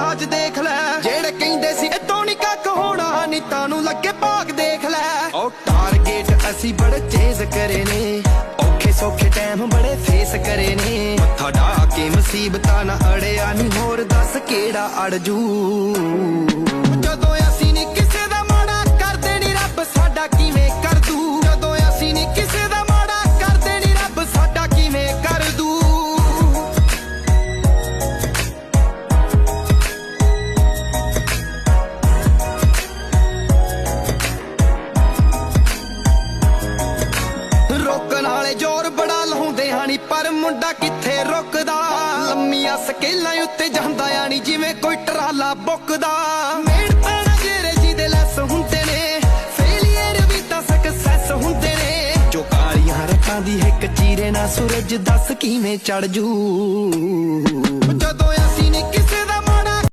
ਜਹਾਜ਼ ਦੇਖ ਲੈ। ਜਿਹੜੇ ਕਹਿੰਦੇ ਸੀ ਇਤੋਂ ਨਹੀਂ ਕੱਖ ਹੋਣਾ, ਨੀਤਾਂ ਨੂੰ ਲੱਗੇ ਭਾਗ ਦੇਖ ਲੈ। ਉਹ ਟਾਰਗੇਟ ਅਸੀਂ ਬੜੇ ਚੇਜ਼ ਕਰੇ ਨੇ। ਔਖੇ ਸੌਖੇ ਟਾਈਮ ਬੜੇ ਫੇਸ ਕਰੇ ਨੇ। ਮੱਥਾ ਢਾ ਕੇ ਮੁਸੀਬਤਾਂ ਨਾ ਅੜਿਆ ਨਹੀਂ ਹੋਰ ਦੱਸ ਕਿਹੜਾ ਅੜਜੂ? ਜਦੋਂ ਅਸੀਂ ਨਹੀਂ ਕਿਸੇ ਦਾ ਮਾੜਾ ਕਰਦੇ ਨਹੀਂ ਰੱਬ ਸਾਡਾ ਕਿਵੇਂ ਪਰ ਮੁੰਡਾ ਕਿੱਥੇ ਰੁਕਦਾ? ਲੰਮੀਆਂ ਸਕੇਲਾਂ ਉੱਤੇ ਜਾਂਦਾ ਆਣੀ ਜਿਵੇਂ ਕੋਈ ਟਰਾਲਾ ਬੁੱਕਦਾ। ਮਿਹਨਤਾਂ ਨਾਲ ਜਿਹੜੇ ਜਿਹਦੇ ਲੈਸ ਹੁੰਦੇ ਨੇ ਫੇਲੀਅਰ ਵੀ ਤਾਂ ਸਕਸੈਸ ਹੁੰਦੇ ਨੇ। ਜੋ ਕਾਲੀਆਂ ਰਤਾਂ ਦੀ ਇੱਕ ਚੀਰੇ ਨਾਲ ਸੂਰਜ ਦੱਸ ਕਿਵੇਂ ਚੜ ਜੂ? ਜਦੋਂ